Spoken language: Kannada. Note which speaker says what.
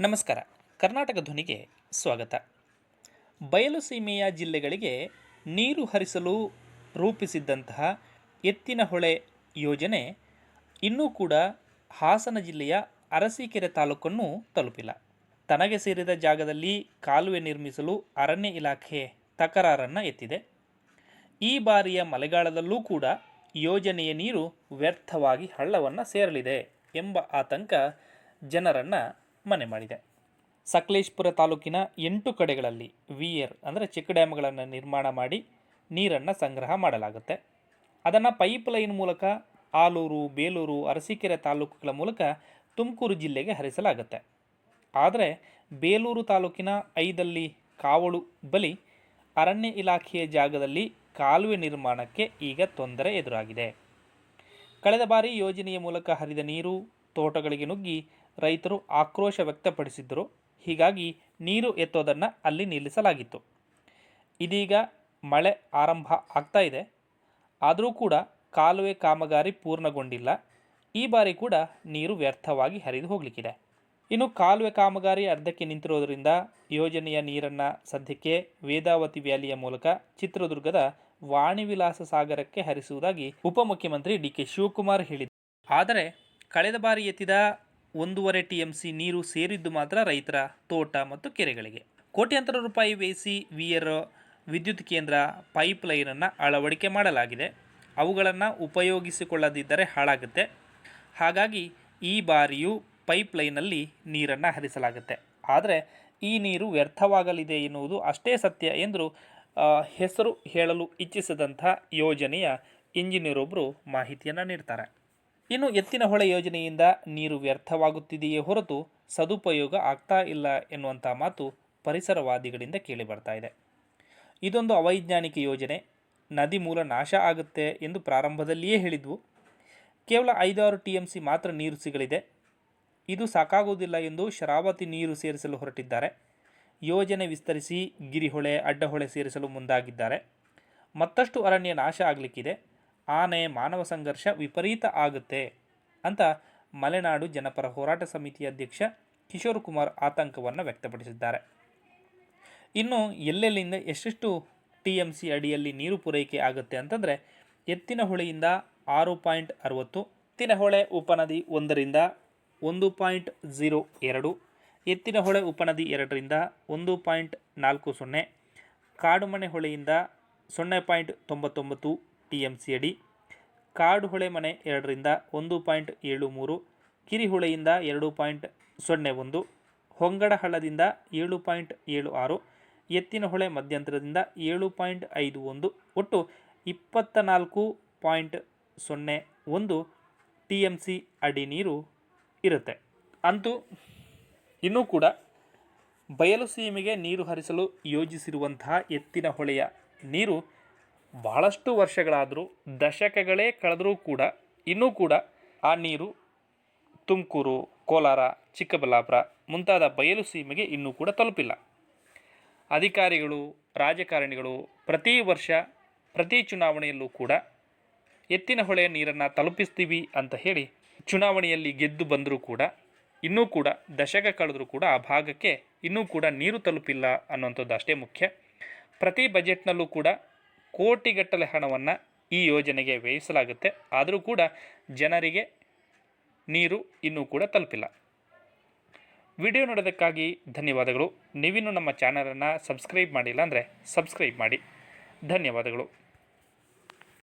Speaker 1: ನಮಸ್ಕಾರ. ಕರ್ನಾಟಕ ಧ್ವನಿಗೆ ಸ್ವಾಗತ. ಬಯಲು ಸೀಮೆಯ ಜಿಲ್ಲೆಗಳಿಗೆ ನೀರು ಹರಿಸಲು ರೂಪಿಸಿದ್ದಂತಹ ಎತ್ತಿನಹೊಳೆ ಯೋಜನೆ ಇನ್ನೂ ಕೂಡ ಹಾಸನ ಜಿಲ್ಲೆಯ ಅರಸೀಕೆರೆ ತಾಲೂಕನ್ನು ತಲುಪಿಲ್ಲ. ತನಗೆ ಸೇರಿದ ಜಾಗದಲ್ಲಿ ಕಾಲುವೆ ನಿರ್ಮಿಸಲು ಅರಣ್ಯ ಇಲಾಖೆ ತಕರಾರನ್ನು ಎತ್ತಿದೆ. ಈ ಬಾರಿಯ ಮಳೆಗಾಲದಲ್ಲೂ ಕೂಡ ಯೋಜನೆಯ ನೀರು ವ್ಯರ್ಥವಾಗಿ ಹಳ್ಳವನ್ನು ಸೇರಲಿದೆ ಎಂಬ ಆತಂಕ ಜನರನ್ನು ಮನೆ ಮಾಡಿದೆ. ಸಕಲೇಶ್ಪುರ ತಾಲೂಕಿನ ಎಂಟು ಕಡೆಗಳಲ್ಲಿ ವಿಯರ್ ಅಂದರೆ ಚೆಕ್ ಡ್ಯಾಮ್ಗಳನ್ನು ನಿರ್ಮಾಣ ಮಾಡಿ ನೀರನ್ನು ಸಂಗ್ರಹ ಮಾಡಲಾಗುತ್ತೆ. ಅದನ್ನು ಪೈಪ್ ಲೈನ್ ಮೂಲಕ ಆಲೂರು, ಬೇಲೂರು, ಅರಸೀಕೆರೆ ತಾಲೂಕುಗಳ ಮೂಲಕ ತುಮಕೂರು ಜಿಲ್ಲೆಗೆ ಹರಿಸಲಾಗುತ್ತೆ. ಆದರೆ ಬೇಲೂರು ತಾಲೂಕಿನ ಐದಲ್ಲಿ ಕಾವಳು ಬಲಿ ಅರಣ್ಯ ಇಲಾಖೆಯ ಜಾಗದಲ್ಲಿ ಕಾಲುವೆ ನಿರ್ಮಾಣಕ್ಕೆ ಈಗ ತೊಂದರೆ ಎದುರಾಗಿದೆ. ಕಳೆದ ಬಾರಿ ಯೋಜನೆಯ ಮೂಲಕ ಹರಿದ ನೀರು ತೋಟಗಳಿಗೆ ನುಗ್ಗಿ ರೈತರು ಆಕ್ರೋಶ ವ್ಯಕ್ತಪಡಿಸಿದ್ದರು. ಹೀಗಾಗಿ ನೀರು ಎತ್ತೋದನ್ನು ಅಲ್ಲಿ ನಿಲ್ಲಿಸಲಾಗಿತ್ತು. ಇದೀಗ ಮಳೆ ಆರಂಭ ಆಗ್ತಾ ಇದೆ. ಆದರೂ ಕೂಡ ಕಾಲುವೆ ಕಾಮಗಾರಿ ಪೂರ್ಣಗೊಂಡಿಲ್ಲ. ಈ ಬಾರಿ ಕೂಡ ನೀರು ವ್ಯರ್ಥವಾಗಿ ಹರಿದು ಹೋಗಲಿಕ್ಕಿದೆ. ಇನ್ನು ಕಾಲುವೆ ಕಾಮಗಾರಿ ಅರ್ಧಕ್ಕೆ ನಿಂತಿರೋದರಿಂದ ಯೋಜನೆಯ ನೀರನ್ನು ಸದ್ಯಕ್ಕೆ ವೇದಾವತಿ ವ್ಯಾಲಿಯ ಮೂಲಕ ಚಿತ್ರದುರ್ಗದ ವಾಣಿವಿಲಾಸ ಸಾಗರಕ್ಕೆ ಹರಿಸುವುದಾಗಿ ಉಪಮುಖ್ಯಮಂತ್ರಿ ಡಿ ಕೆ ಶಿವಕುಮಾರ್ ಹೇಳಿದರು ಆದರೆ ಕಳೆದ ಬಾರಿ ಎತ್ತಿದ ಒಂದೂವರೆ ಟಿ ಎಂ ಸಿ ನೀರು ಸೇರಿದ್ದು ಮಾತ್ರ ರೈತರ ತೋಟ ಮತ್ತು ಕೆರೆಗಳಿಗೆ. ಕೋಟ್ಯಾಂತರ ರೂಪಾಯಿ ವೇಸಿ ವಿಯರ್ ವಿದ್ಯುತ್ ಕೇಂದ್ರ ಪೈಪ್ ಲೈನನ್ನು ಅಳವಡಿಕೆ ಮಾಡಲಾಗಿದೆ. ಅವುಗಳನ್ನು ಉಪಯೋಗಿಸಿಕೊಳ್ಳದಿದ್ದರೆ ಹಾಳಾಗುತ್ತೆ. ಹಾಗಾಗಿ ಈ ಬಾರಿಯೂ ಪೈಪ್ ಲೈನಲ್ಲಿ ನೀರನ್ನು ಹರಿಸಲಾಗುತ್ತೆ. ಆದರೆ ಈ ನೀರು ವ್ಯರ್ಥವಾಗಲಿದೆ ಎನ್ನುವುದು ಅಷ್ಟೇ ಸತ್ಯ ಎಂದು ಹೆಸರು ಹೇಳಲು ಇಚ್ಛಿಸದಂಥ ಯೋಜನೆಯ ಇಂಜಿನಿಯರ್ ಒಬ್ಬರು ಮಾಹಿತಿಯನ್ನು ನೀಡ್ತಾರೆ. ಇನ್ನು ಎತ್ತಿನ ಹೊಳೆ ಯೋಜನೆಯಿಂದ ನೀರು ವ್ಯರ್ಥವಾಗುತ್ತಿದೆಯೇ ಹೊರತು ಸದುಪಯೋಗ ಆಗ್ತಾ ಇಲ್ಲ ಎನ್ನುವಂಥ ಮಾತು ಪರಿಸರವಾದಿಗಳಿಂದ ಕೇಳಿ ಬರ್ತಾ ಇದೆ. ಇದೊಂದು ಅವೈಜ್ಞಾನಿಕ ಯೋಜನೆ. ನದಿ ಮೂಲ ನಾಶ ಆಗುತ್ತೆ ಎಂದು ಪ್ರಾರಂಭದಲ್ಲಿಯೇ ಹೇಳಿದ್ವು. ಕೇವಲ ಐದಾರು ಟಿ ಎಂ ಸಿ ಮಾತ್ರ ನೀರು ಸಿಗಲಿದೆ. ಇದು ಸಾಕಾಗುವುದಿಲ್ಲ ಎಂದು ಶರಾವತಿ ನೀರು ಸೇರಿಸಲು ಹೊರಟಿದ್ದಾರೆ. ಯೋಜನೆ ವಿಸ್ತರಿಸಿ ಗಿರಿಹೊಳೆ, ಅಡ್ಡಹೊಳೆ ಸೇರಿಸಲು ಮುಂದಾಗಿದ್ದಾರೆ. ಮತ್ತಷ್ಟು ಅರಣ್ಯ ನಾಶ ಆಗಲಿಕ್ಕಿದೆ. ಆನೆ ಮಾನವ ಸಂಘರ್ಷ ವಿಪರೀತ ಆಗುತ್ತೆ ಅಂತ ಮಲೆನಾಡು ಜನಪರ ಹೋರಾಟ ಸಮಿತಿ ಅಧ್ಯಕ್ಷ ಕಿಶೋರ್ ಕುಮಾರ್ ಆತಂಕವನ್ನು ವ್ಯಕ್ತಪಡಿಸಿದ್ದಾರೆ. ಇನ್ನು ಎಲ್ಲೆಲ್ಲಿಂದ ಎಷ್ಟೆಷ್ಟು ಟಿ ಎಂ ಸಿ ಅಡಿಯಲ್ಲಿ ನೀರು ಪೂರೈಕೆ ಆಗುತ್ತೆ ಅಂತಂದರೆ ಎತ್ತಿನ ಹೊಳೆಯಿಂದ ಆರು ಪಾಯಿಂಟ್ ಅರವತ್ತು ಎತ್ತಿನಹೊಳೆ ಉಪನದಿ ಒಂದರಿಂದ ಒಂದು ಪಾಯಿಂಟ್ ಝೀರೋ ಎರಡು, ಎತ್ತಿನಹೊಳೆ ಉಪನದಿ ಎರಡರಿಂದ ಒಂದು ಪಾಯಿಂಟ್ ನಾಲ್ಕು ಸೊನ್ನೆ ಕಾಡುಮನೆ ಹೊಳೆಯಿಂದ ಸೊನ್ನೆ ಪಾಯಿಂಟ್ ತೊಂಬತ್ತೊಂಬತ್ತು ಟಿ ಎಂ ಸಿ ಅಡಿ. ಕಾಡುಹೊಳೆ ಮನೆ ಎರಡರಿಂದ ಒಂದು ಪಾಯಿಂಟ್ ಏಳು ಮೂರು, ಕಿರಿಹೊಳೆಯಿಂದ ಎರಡು ಪಾಯಿಂಟ್ ಸೊನ್ನೆ ಒಂದು, ಹೊಂಗಡಹಳ್ಳದಿಂದ ಏಳು ಪಾಯಿಂಟ್ ಏಳು ಆರು, ಎತ್ತಿನಹೊಳೆ ಮಧ್ಯಂತರದಿಂದ ಏಳು ಪಾಯಿಂಟ್ ಐದು ಒಂದು, ಒಟ್ಟು ಇಪ್ಪತ್ತ ನಾಲ್ಕು ಪಾಯಿಂಟ್ ಸೊನ್ನೆ ಒಂದು ಟಿ ಎಂ ಸಿ ಅಡಿ ನೀರು ಇರುತ್ತೆ. ಅಂತೂ ಇನ್ನೂ ಕೂಡ ಬಯಲು ಸೀಮೆಗೆ ನೀರು ಹರಿಸಲು ಯೋಜಿಸಿರುವಂತಹ ಎತ್ತಿನ ಹೊಳೆಯ ನೀರು ಬಹಳಷ್ಟು ವರ್ಷಗಳಾದರೂ ದಶಕಗಳೇ ಕಳೆದರೂ ಕೂಡ, ಇನ್ನೂ ಕೂಡ ಆ ನೀರು ತುಮಕೂರು, ಕೋಲಾರ, ಚಿಕ್ಕಬಳ್ಳಾಪುರ ಮುಂತಾದ ಬಯಲು ಸೀಮೆಗೆ ಇನ್ನೂ ಕೂಡ ತಲುಪಿಲ್ಲ. ಅಧಿಕಾರಿಗಳು, ರಾಜಕಾರಣಿಗಳು ಪ್ರತಿ ವರ್ಷ ಪ್ರತಿ ಚುನಾವಣೆಯಲ್ಲೂ ಕೂಡ ಎತ್ತಿನ ಹೊಳೆಯ ನೀರನ್ನು ತಲುಪಿಸ್ತೀವಿ ಅಂತ ಹೇಳಿ ಚುನಾವಣೆಯಲ್ಲಿ ಗೆದ್ದು ಬಂದರೂ ಕೂಡ, ಇನ್ನೂ ಕೂಡ ದಶಕ ಕಳೆದರೂ ಕೂಡ ಆ ಭಾಗಕ್ಕೆ ಇನ್ನೂ ಕೂಡ ನೀರು ತಲುಪಿಲ್ಲ ಅನ್ನುವಂಥದ್ದು ಅಷ್ಟೇ ಮುಖ್ಯ. ಪ್ರತಿ ಬಜೆಟ್ನಲ್ಲೂ ಕೂಡ ಕೋಟಿಗಟ್ಟಲೆ ಹಣವನ್ನು ಈ ಯೋಜನೆಗೆ ವ್ಯಯಿಸಲಾಗುತ್ತೆ. ಆದರೂ ಕೂಡ ಜನರಿಗೆ ನೀರು ಇನ್ನೂ ಕೂಡ ತಲುಪಿಲ್ಲ. ವಿಡಿಯೋ ನೋಡೋದಕ್ಕಾಗಿ ಧನ್ಯವಾದಗಳು. ನೀವಿನ್ನೂ ನಮ್ಮ ಚಾನಲನ್ನು ಸಬ್ಸ್ಕ್ರೈಬ್ ಮಾಡಿಲ್ಲ ಅಂದರೆ ಸಬ್ಸ್ಕ್ರೈಬ್ ಮಾಡಿ. ಧನ್ಯವಾದಗಳು.